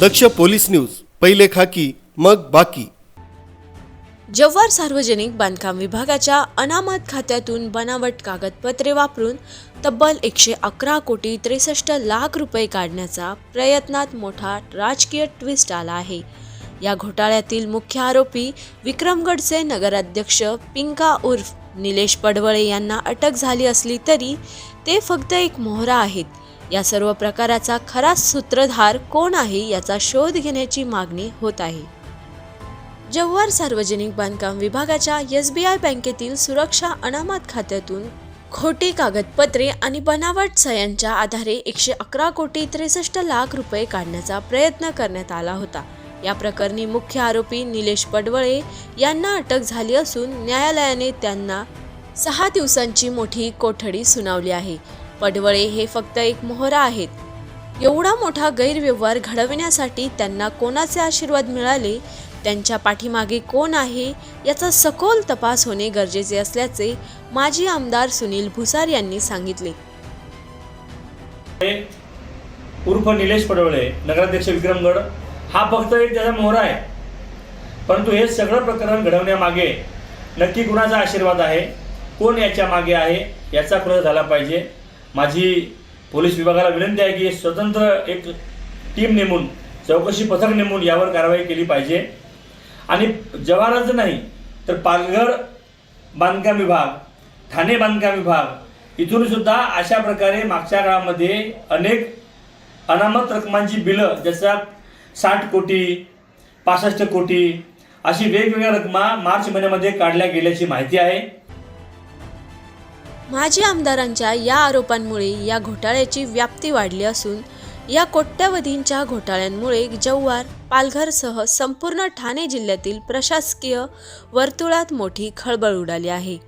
दक्ष police news पहिले खाकी मग बाकी. जव्हार सार्वजनिक बांधकाम विभागाच्या अनामत खात्यातून बनावट कागदपत्रे वापरून तब्बल एकशे अकरा कोटी त्रेसष्ट लाख रुपये काढण्याचा प्रयत्नात मोठा राजकीय ट्विस्ट आला आहे. या घोटाळ्यातील मुख्य आरोपी विक्रमगडचे नगराध्यक्ष पिंका उर्फ निलेश पडवळे यांना अटक झाली असली तरी ते फक्त एक मोहरा आहेत. या सर्व प्रकाराचा खरा सूत्रधार कोण आहे याचा शोध घेण्याची मागणी होत आहे. जव्हार सार्वजनिक बांधकाम विभागाच्या एस बी आय बँकेतील सुरक्षा अनामत खात्यातून खोटी कागदपत्रे आणि बनावट सह्यांच्या आधारे एकशे अकरा कोटी त्रेसष्ट लाख रुपये काढण्याचा प्रयत्न करण्यात आला होता. या प्रकरणी मुख्य आरोपी निलेश पडवळे यांना अटक झाली असून न्यायालयाने त्यांना सहा दिवसांची मोठी कोठडी सुनावली आहे. पडवळे हे फक्त एक मोहरा आहेत. एवढा मोठा गैरव्यवहार घडविण्यासाठी त्यांना कोणाचे आशीर्वाद मिळाले? त्यांच्या पाठीमागे कोण आहे? याचा सखोल तपास होणे गरजेचे असल्याचे माजी आमदार सुनील भुसार यांनी सांगितले. उर्फ निलेश पडवळे नगराध्यक्ष विक्रमगड हा फक्त एक त्याचा मोहरा आहे. परंतु हे सगळं प्रकरण घडवण्यामागे नक्की कुणाचा आशीर्वाद आहे? कोण याच्या मागे आहे? याचा खुलासा झाला पाहिजे. माझी पोलीस विभागाला विनंती आहे की स्वतंत्र एक टीम नेमून चौकशी पथक नेमून यावर कारवाई केली पाहिजे. आणि जवाहरच नाही तर पालघर बांधकाम विभाग ठाणे बांधकाम विभाग इथून सुद्धा अशा प्रकारे मागच्या काळामध्ये अनेक अनामत रकमांची बिलं ज्याच्यात साठ कोटी पासष्ट कोटी अशी वेगवेगळ्या रकमा मार्च महिन्यामध्ये काढल्या गेल्याची माहिती आहे. माजी आमदारांच्या या आरोपांमुळे या घोटाळ्याची व्याप्ती वाढली असून या कोट्यवधींच्या घोटाळ्यांमुळे जव्हार पालघरसह संपूर्ण ठाणे जिल्ह्यातील प्रशासकीय वर्तुळात मोठी खळबळ उडाली आहे.